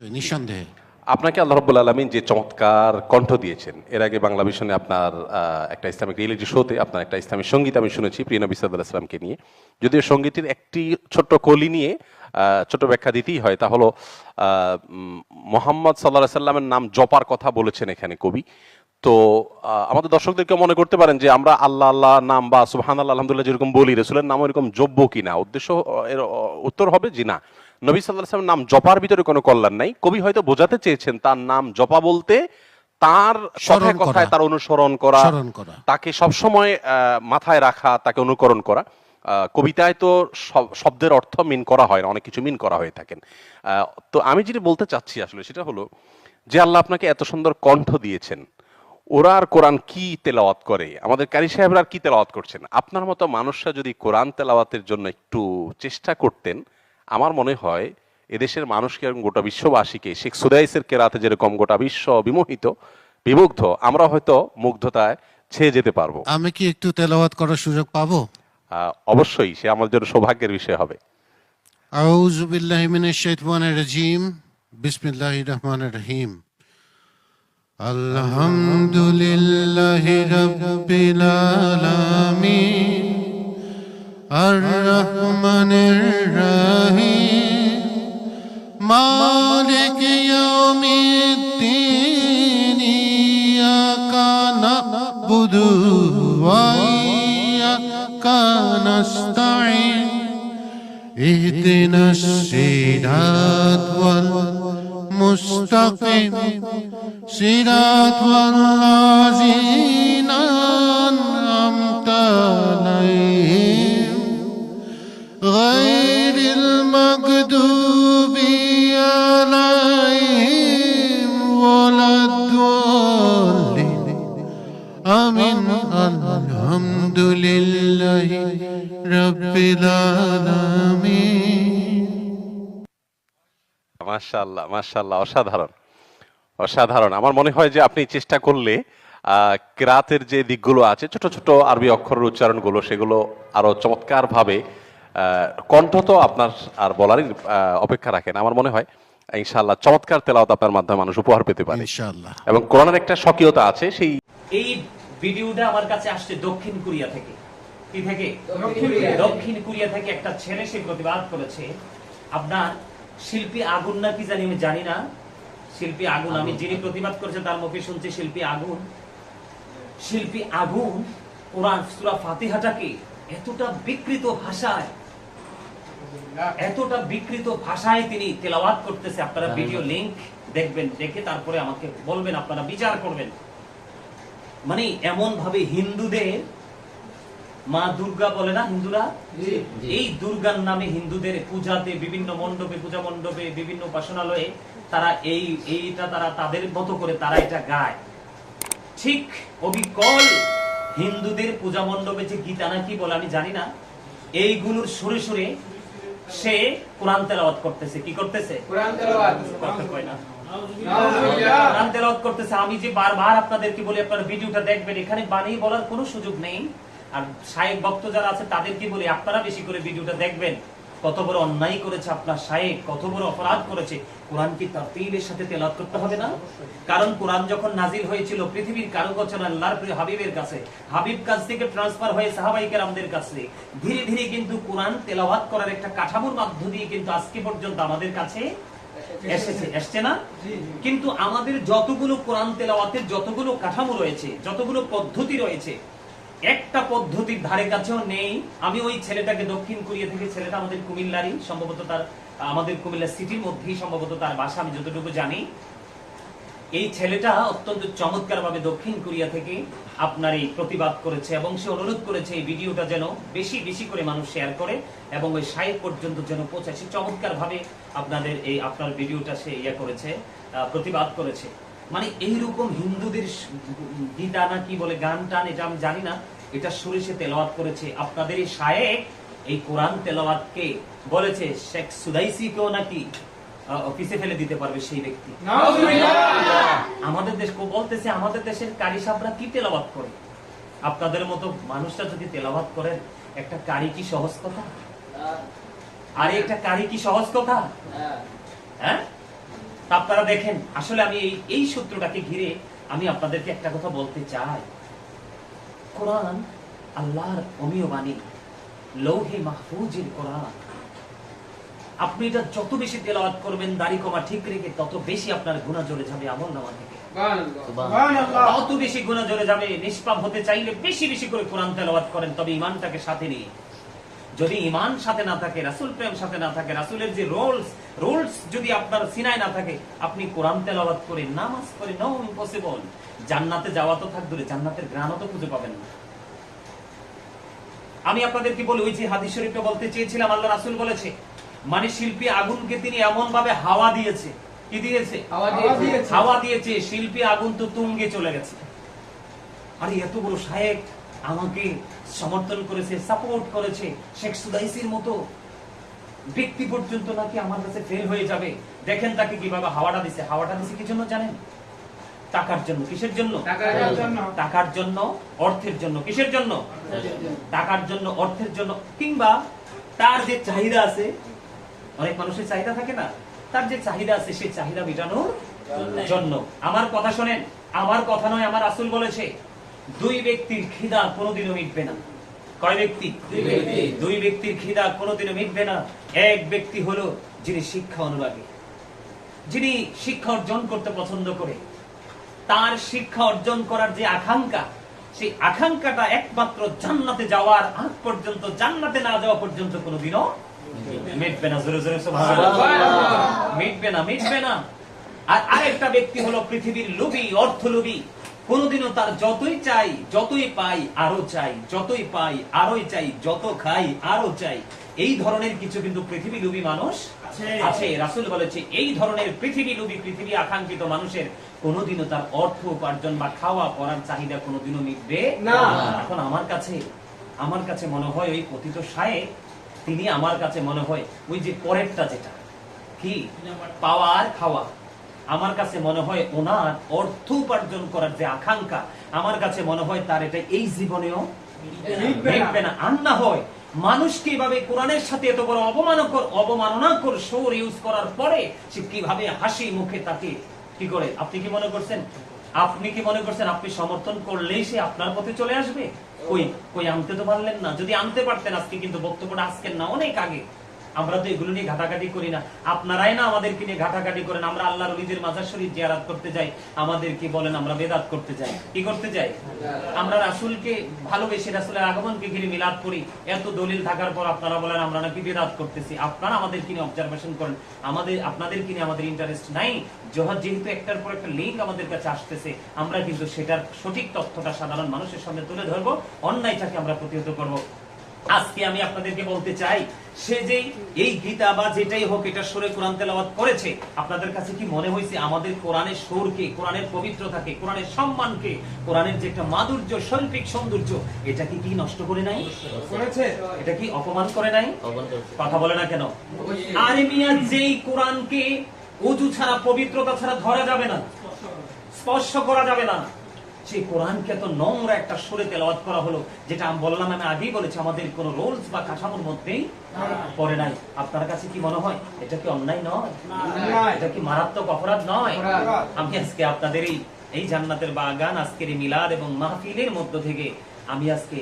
নিঃসন্দেহে আপনাকে আল্লাহ রব্বুল আলমিন যে চমৎকার কণ্ঠ দিয়েছেন, এর আগে বাংলা ভিশনে আপনার একটা ইসলামিক রিয়েলিটি শোতে আপনার একটা ইসলামিক সংগীত আমি শুনেছি, প্রিয় নবী ইসলামকে নিয়ে। যদিও সঙ্গীতের একটি ছোট্ট কলি নিয়ে ছোট ব্যাখ্যা দিতেই হয়, তা হলো মোহাম্মদ সাল্লাহ সাল্লামের নাম জপার কথা বলেছেন এখানে কবি। তো আমাদের দর্শকদেরকে মনে করতে পারেন যে আমরা আল্লাহ আল্লাহ নাম বা সুবহান আল্লাহ আলহামদুলিল্লাহ যেরকম বলি, রসুলের নাম এরকম যোগ্য কিনা। উদ্দেশ্য, এর, উত্তর হবে যে না। নবী সাল্লাহ নাম জপার ভিতরে কোনো কল্যাণ নাই। কবি হয়তো বোঝাতে চেয়েছেন তার নাম জপা বলতে তার কথায় কথায় তার অনুসরণ করা তাকে সবসময় মাথায় রাখা তাকে অনুকরণ করা। কবিতায় তো শব্দের অর্থ মিন করা হয় না অনেক কিছু মিন করা হয়ে থাকেন। তো আমি যেটা বলতে চাচ্ছি আসলে সেটা হলো যে আল্লাহ আপনাকে এত সুন্দর কণ্ঠ দিয়েছেন। ওরা আর কোরআন কি তেলাওয়াত করে? আমাদের কারি সাহেবরা আর কি তেলাওয়াত করছেন? আপনার মতো মানুষরা যদি কোরআন তেলাওয়াতের জন্য একটু চেষ্টা করতেন আমার মনে হয় এদেশের মানুষকে এবং গোটা বিশ্ববাসীকে শেখ সুদাইসের কেরাতে যেরকম গোটা বিশ্ব বিমোহিত বিমুগ্ধ আমরা হয়তো মুগ্ধতায় ছেয়ে যেতে পারব। আমি কি একটু তেলাওয়াত করার সুযোগ পাবো? অবশ্যই সে আমার জন্য সৌভাগ্যের বিষয় হবে। আউযু বিল্লাহি মিনাশ শাইতানির রাজিম বিসমিল্লাহির রহমানির রহিম। আলহামদুলিল্লাহি রাব্বিল আলামিন। الرحمن الرحيم مالك يوم الدين إياك نعبد وإياك نستعين اهدنا الصراط والمستقيم صراط الذين মাশাল্লাহ মাশাল্লাহ অসাধারণ। অসাধারণ। আমার মনে হয় যে আপনি চেষ্টা করলে কেরাতের যে দিকগুলো আছে ছোট ছোট আরবি অক্ষরের উচ্চারণগুলো সেগুলো আরও চমৎকার ভাবে কণ্ঠ তো আপনার আর বলারই অপেক্ষা রাখেন। আমার মনে হয় ইনশাআল্লাহ চমৎকার তেলাওয়াত আপনার মাধ্যমে মানুষ উপহার পেতে পারে। ইনশাআল্লাহ। এবং কোরআনের একটা স্বকীয়তা আছে সেই এই ভিডিওটা আমার কাছে আসছে দক্ষিণ কোরিয়া থেকে। কি থেকে? দক্ষিণ কোরিয়া থেকে একটা ছেলে সে প্রতিবাদ করেছে আপনার শিল্পী আগুন না কি জানি আমি জানি না। শিল্পী আগুন আমি যিনি প্রতিবাদ করেছে তার মুখে শুনছি শিল্পী আগুন। শিল্পী আগুন কোরআন সূরা ফাতিহাটাকে এতটা বিকৃত ভাষায় এতটা বিকৃত ভাষায় তিনি তেলাওয়াত করতেছে। আপনারা ভিডিও লিংক দেখবেন দেখে তারপরে আমাকে বলবেন আপনারা বিচার করবেন। মানে এমন ভাবে হিন্দুদের মা দুর্গা বলে না হিন্দুরা? এই দুর্গার নামে হিন্দুদের পূজাতে বিভিন্ন মণ্ডপে পূজা মণ্ডপে বিভিন্ন উপাসনালয়ে তারা এই এইটা তারা তাদের মতো করে তারা এটা গায়। ঠিক অবিকল হিন্দুদের পূজা মণ্ডপে যে গীতা নাকি বলে আমি জানি না এইগুলোর সুরে সুরে সে কোরআন তেলাওয়াত করতেছে। কি করতেছে? করতে কয় না। কোরআন তেলাওয়াত করতেছে। আমি যে বারবার আপনাদেরকে বলি আপনারা ভিডিওটা দেখবেন এখানে বানিয়ে বলার কোনো সুযোগ নেই। আর শায়েক ভক্ত যারা আছে তাদেরকে বলি আপনারা বেশি করে ভিডিওটা দেখবেন। কত বড় অন্যায় করেছে আপনার শায়েক কত বড় অপরাধ করেছে। কোরআন কি তারতিবের সাথে তেলাওয়াত করতে হবে না? কারণ কোরআন যখন নাজিল হয়েছিল পৃথিবীর কারও কাছে না, আল্লাহর প্রিয় হাবিবের কাছে হাবিব কাছ থেকে ট্রান্সফার হয়ে সাহাবাইকের আমাদের কাছে ধীরে ধীরে কিন্তু কোরআন তেলাওয়াত করার একটা কাঠামোর মাধ্য দিয়ে কিন্তু আজকে পর্যন্ত আমাদের কাছে এসেছে। এসছে না? কিন্তু আমাদের যতগুলো কোরআন তেলাওয়াতের যতগুলো কাঠামো রয়েছে যতগুলো পদ্ধতি রয়েছে একটা পদ্ধতির ধারে কাছেও নেই। আমি ওই ছেলেটাকে দক্ষিণ কোরিয়া থেকে, ছেলেটা আমাদের কুমিল্লারই, সম্ভবত তার, আমাদের কুমিল্লা সিটির মধ্যেই সম্ভবত তার বাসা, আমি যতটুকু জানি। এই ছেলেটা অত্যন্ত চমৎকার ভাবে দক্ষিণ কোরিয়া থেকে আপনার এই প্রতিবাদ করেছে এবং সে অনুরোধ করেছে এই ভিডিওটা যেন বেশি বেশি করে মানুষ শেয়ার করে এবং ওই সাহেব পর্যন্ত যেন পৌঁছায়। সে চমৎকার ভাবে আপনাদের এই, আপনার ভিডিওটা সে ইয়ে করেছে প্রতিবাদ করেছে। মানে এইরকম হিন্দুদের গীতা না কি বলে গান টান এটা আমি জানি না। এটা সুরে সে তেলাওয়াত করেছে। আপনাদের এই শায়েক এই কোরআন তেলাওয়াতকে বলেছে শেখ সুদাইসিকেও নাকি অফিসে ফেলে দিতে পারবে সেই ব্যক্তি। আমাদের দেশ বলতেছে আমাদের দেশের কারি সাহরা কি তেলাবাদ করে? আপনাদের মতো মানুষরা যদি তেলাবাদ করেন একটা কারি কি সহজ কথা? আরে একটা কারি কি সহজ কথা? হ্যাঁ? তা আপনারা দেখেন আসলে আমি এই এই সূত্রটাকে ঘিরে আমি আপনাদেরকে একটা কথা বলতে চাই। কোরআন আল্লাহর অমীয় বাণী লৌহে মাহফুজের কোরআন। আপনি এটা যত বেশি তেলাওয়াত করবেন দাড়ি কমা ঠিক রেখে তত বেশি আপনার গুণা জোরে যাবে আমল নামা থেকে। তত বেশি গুণা জোরে যাবে নিষ্পাপ হতে চাইলে বেশি বেশি করে কোরআন তেলাওয়াত করেন তবে ইমানটাকে সাথে নিয়ে। যদি ইমান সাথে না থাকে রাসূল প্রেম সাথে না থাকে রাসূলের যে রোলস রুলস যদি আপনার সিনায় না থাকে আপনি কোরআন তেলাওয়াত করে নামাজ করে নো ইম্পসিবল জান্নাতে যাওয়া তো থাক দূরে জান্নাতের গ্রাণও তো খুঁজে পাবেন না। আমি আপনাদেরকে বলি ওই যে হাদিস শরীফে বলতে চেয়েছিলাম আল্লাহ রাসূল বলেছে মানে শিল্পী আগুনকে তিনি এমন ভাবে হাওয়া দিয়েছে কি দিয়েছে। হাওয়া দিয়েছে শিল্পী আগুন তো তুঙ্গে চলে গেছে। আরে এত বড় শায়েক আমাকে সমর্থন করেছে সাপোর্ট করেছে। শেখ সুদাইসির মতো ব্যক্তি পর্যন্ত নাকি আমার কাছে ফেল হয়ে যাবে। দেখেন তাকে কীভাবে হাওয়াটা দিছে। হাওয়াটা দিছে কি জন্য জানেন? টাকার জন্য। কিসের জন্য? টাকার জন্য। অর্থের জন্য। কিসের জন্য? টাকার জন্য অর্থের জন্য। কিংবা তার যে চাহিদা আছে অনেক মানুষের চাহিদা থাকে না? তার যে চাহিদা আছে সেই চাহিদা মেটানোর জন্য। আমার কথা শোনেন আমার কথা নয় আমার আসল বলেছে দুই ব্যক্তির খিদা কোনোদিনও মিটবে না। কয় ব্যক্তি? দুই ব্যক্তির খিদা কোনোদিনও মিটবে না। এক ব্যক্তি হলো যিনি শিক্ষা অনুরাগী। যিনি শিক্ষা অর্জন করতে পছন্দ করে। তার শিক্ষা অর্জন করার যে আকাঙ্ক্ষা সেই আকাঙ্ক্ষাটা একমাত্র জান্নাতে যাওয়ার আগ পর্যন্ত জান্নাতে না যাওয়া পর্যন্ত কোনোদিনও মিটবে না। জোরে জোরে মিটবে না মিটবে না। আর আরেকটা ব্যক্তি হলো পৃথিবীর লোভী অর্থ লোভী কোনোদিনও তার যতই চাই যতই পাই আরও চাই যতই পাই আরোই চাই যত খাই আরও চাই। এই ধরনের কিছু কিন্তু পৃথিবী লোভী মানুষ আছে। রাসূল বলেছে এই ধরনের পৃথিবী লোভী পৃথিবী আকাঙ্ক্ষিত মানুষের কোনোদিনও তার অর্থ উপার্জন বা খাওয়া পড়ার চাহিদা কোনোদিনও মিটবে না। এখন আমার কাছে আমার কাছে মনে হয় ওই পতিত সায়ে তিনি আমার কাছে মনে হয় ওই যে পরেরটা যেটা কি? পাওয়া আর খাওয়া। আমার কাছে মনে হয় ওনার অর্থ উপার্জন করার যে আকাঙ্ক্ষা আমার কাছে মনে হয় তার এটা এই জীবনেও মিটবে না। আর না হয় মানুষকে এভাবে কোরআনের সাথে এত বড় অবমানকর অবমাননাকর সুর ইউজ করার পরে সে কীভাবে হাসি মুখে তাকে কি করে? আপনি কি মনে করছেন? আপনি কি মনে করছেন আপনি সমর্থন করলেই সে আপনার পথে চলে আসবে? কই কই আনতে তো পারলেন না। যদি আনতে পারতেন আজকে কিন্তু বক্তব্যটা আজকের না অনেক আগে। আমরা তো এগুলো নিয়ে ঘাটাঘাটি করি না। আপনারাই না আমাদেরকে নিয়ে ঘাটাঘাটি করেন। আমরা আল্লাহর ওলিদের মাজার শরীফ জিয়ারাত করতে যাই। আমাদেরকে বলেন, আমরা বেদাত করতে যাই। কি করতে যাই? আমরা রাসূলকে ভালোবেসে, রাসূলের আগমনকে ঘিরে মিলাদ করি এত দলিল থাকার পর আপনারা বলেন, আমরা নাকি বেদাত করতেছি। আপনারা আমাদের কিনে অবজারভেশন করেন। আমাদের আপনাদের কিনে আমাদের ইন্টারেস্ট নাই। যেহেতু একটার পর একটা লিঙ্ক আমাদের কাছে আসতেছে, আমরা কিন্তু সেটার সঠিক তথ্যটা সাধারণ মানুষের সামনে তুলে ধরবো। অন্যায়টাকে আমরা প্রতিহত করব। আজকে আমি আপনাদেরকে বলতে চাই সে যেই এই গীতা বা যেটাই হোক এটা সুরে কোরআন তেলাওয়াত করেছে আপনাদের কাছে কি মনে হয়েছে আমাদের কোরআনের সুরকে কোরআনের পবিত্রতাকে কোরআনের সম্মানকে কোরআনের যে একটা মাধুর্য শৈল্পিক সৌন্দর্য এটা কি কি নষ্ট করে নাই? করেছে? এটা কি অপমান করে নাই? কথা বলে না কেন? আরে মিয়া যেই কোরআনকে অজু ছাড়া পবিত্রতা ছাড়া ধরা যাবে না স্পর্শ করা যাবে না। সেই কোরআনকে এত নোংরা একটা সুরে তেলাওয়াত করা হলো যেটা আমি বললাম আমি আগেই বলেছি আমাদের কোনো রোলস বা কাঠামোর মধ্যেই পড়ে নাই। আপনার কাছে কি মনে হয়? এটা কি অন্যায় নয়? এটা কি মারাত্মক অপরাধ নয়? আমি আজকে আপনাদের এই এই জান্নাতের বাগান আজকের এই মিলাদ এবং মাহফিলের মধ্য থেকে আমি আজকে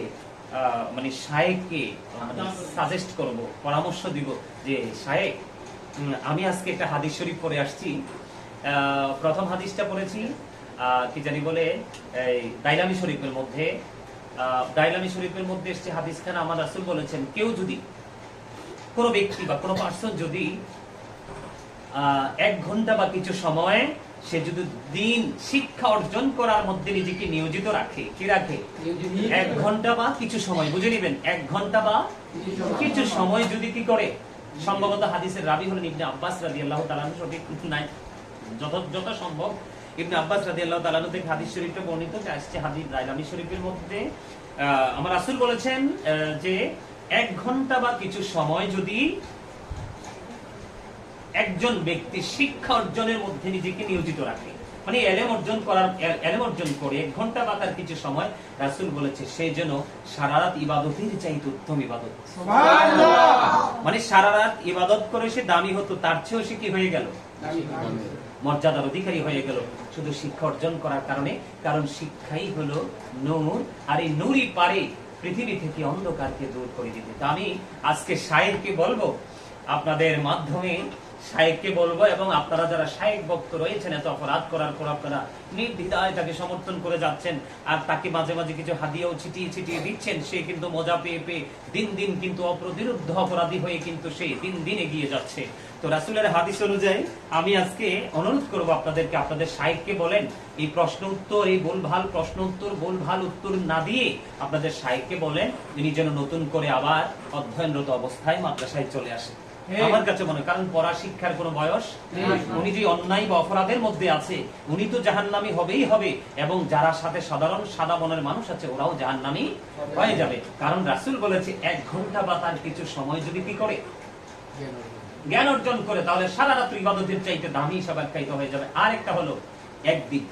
আহ, মানে শায়েককে মানে সাজেস্ট করব পরামর্শ দিব যে শায়েক আমি আজকে একটা হাদিস শরীফ পড়ে আসছি। আহ, প্রথম হাদিসটা পড়েছি কি জানি বলে এই দাইলামি শরীফের মধ্যে দাইলামি শরীফের মধ্যে এসছে হাদিস খান আমার রাসূল বলেছেন কেউ যদি কোনো ব্যক্তি বা কোনো পার্সন যদি এক ঘণ্টা বা কিছু সময় সে যদি দিন শিক্ষা অর্জন করার মধ্যে নিজেকে নিয়োজিত রাখে কি রাখে? এক ঘণ্টা বা কিছু সময় বুঝে নিবেন এক ঘণ্টা বা কিছু সময় যদি কি করে? সম্ভবত হাদিসের রাবি হলেন ইবনে আব্বাস রাদিয়াল্লাহু তাআলা সঠিক নাই যত যত সম্ভব। ইবনে আব্বাস রাদিয়াল্লাহু তাআলা থেকে হাদিস শরীফটা বর্ণিত যে আসছে হাদিস দাইলামি শরীফের মধ্যে। আমার রাসূল বলেছেন যে এক ঘণ্টা বা কিছু সময় যদি একজন ব্যক্তি শিক্ষা অর্জনের মধ্যে নিজেকে নিয়োজিত রাখে মানে এলেম অর্জন করার এলেম অর্জন করে এক ঘণ্টা বা তার কিছু সময় রাসূল বলেছে সে যেন সারা রাত ইবাদতের চাইতে উত্তম ইবাদত। মানে সারা রাত ইবাদত করে সে দামি হতো তার চেয়েও সে কি হয়ে গেল? মর্যাদার অধিকারী হয়ে গেল। শুধু শিক্ষা অর্জন করার কারণে, কারণ শিক্ষাই হলো নূর, আর এই নূরই পারে পৃথিবী থেকে অন্ধকারকে দূর করে দিতে। তা আমি আজকে সাহেবকে বলব, আপনাদের মাধ্যমে শায়েককে বলব এবং আপনারা যারা শায়েক ভক্ত রয়েছেন, এত অপরাধ করার পর আপনারা নির্দ্বিধায় তাকে সমর্থন করে যাচ্ছেন আর তাকে মাঝে মাঝে কিছু হাদিয়াও ছিটিয়ে ছিটিয়ে দিচ্ছেন, সে কিন্তু মজা পেয়ে পেয়ে দিন দিন কিন্তু অপ্রতিরোধ অপরাধী হয়ে কিন্তু সে দিন দিন এগিয়ে যাচ্ছে। তো রাসুলের হাদিস অনুযায়ী আমি আজকে অনুরোধ করব আপনাদেরকে, আপনাদের সাহেবকে বলেন, এই প্রশ্ন উত্তর, এই ভুলভাল প্রশ্ন উত্তর, ভুলভাল উত্তর না দিয়ে আপনাদের সাহেবকে বলেন, তিনি যেন নতুন করে আবার অধ্যয়নরত অবস্থায় মাদ্রাসায় চলে আসে আমার কাছে মনে কারণ পড়া শিক্ষার কোনো বয়স উনি যে অন্যায় বা অপরাধের মধ্যে আছে উনি তো জাহান্নামী হবেই হবে। এবং যারা সাথে সাধারণ সাদা মনের মানুষ আছে ওরাও জাহান্নামী হয়ে যাবে। কারণ রাসুল বলেছে এক ঘণ্টা বা তার কিছু সময় যদি কি করে? জ্ঞান অর্জন। করে তাহলে সারা রাত্র ইবাদতের চাইতে দামি হিসাবে আখ্যায়িত হয়ে যাবে। আর একটা হলো একদিন।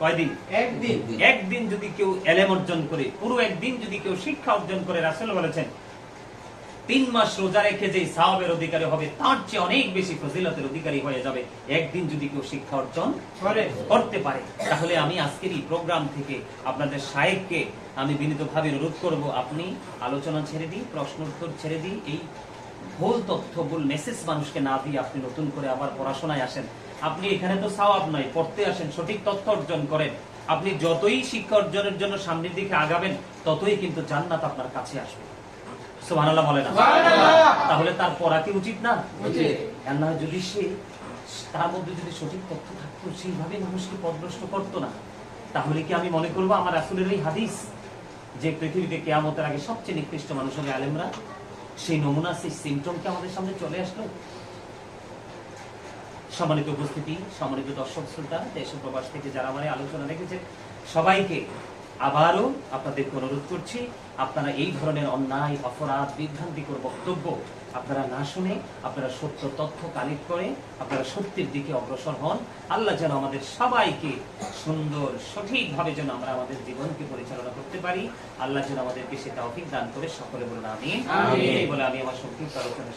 কয়দিন? একদিন। একদিন যদি কেউ এলেম অর্জন করে পুরো একদিন যদি কেউ শিক্ষা অর্জন করে রাসেল বলেছেন তিন মাস রোজা রেখে যে সাহাবের অধিকারী হবে, তার চেয়ে অনেক বেশি ফজিলতের অধিকারী হয়ে যাবে। একদিন যদি কেউ শিক্ষা অর্জন করতে পারে, তাহলে আমি আজকের এই প্রোগ্রাম থেকে আপনাদের সাহেবকে আমি বিনীতভাবে অনুরোধ করব, আপনি আলোচনা ছেড়ে দিই প্রশ্ন উত্তর ছেড়ে দিই এই ভুল তথ্য, ভুল মেসেজ মানুষকে না দিয়ে আপনি নতুন করে আবার পড়াশোনায় আসেন। আপনি এখানে তো সাওয়াব নয়, পড়তে আসেন, সঠিক তথ্য অর্জন করেন। আপনি যতই শিক্ষা অর্জনের জন্য সামনের দিকে আগাবেন, ততই কিন্তু জান্নাত আপনার কাছে আসবে। সুবহানাল্লাহ বলে না। তাহলে তার পড়া কি উচিত না? আর না যদি সে তার মধ্যে যদি সঠিক তথ্য থাকতো সেইভাবে মানুষকে পদভ্রষ্ট করতো না। তাহলে কি আমি মনে করব আমার আসলের এই হাদিস যে পৃথিবীতে কেয়ামতের আগে সবচেয়ে নিকৃষ্ট মানুষ হবে আলেমরা সেই নমুনা সেই সিমটমকে আমাদের সামনে চলে আসলো? সম্মানিত উপস্থিতি সম্মানিত দর্শক শ্রোতা দেশ প্রবাস থেকে যারা আমার আলোচনা দেখেছেন সবাইকে আবারও আপনাদেরকে অনুরোধ করছি আপনারা এই ধরনের অন্যায় অপরাধ বিভ্রান্তিকর বক্তব্য আপনারা না শুনে আপনারা সত্য তথ্য কালেক্ট করে আপনারা সত্যের দিকে অগ্রসর হন। আল্লাহ যেন আমাদের সবাইকে সুন্দর সঠিকভাবে যেন আমরা আমাদের জীবনকে পরিচালনা করতে পারি। আল্লাহ যেন আমাদেরকে সেটা অভিজ্ঞান করে সকলে বলুন আমি। বলে আমি আমার সংক্ষিপ্ত আলোচনা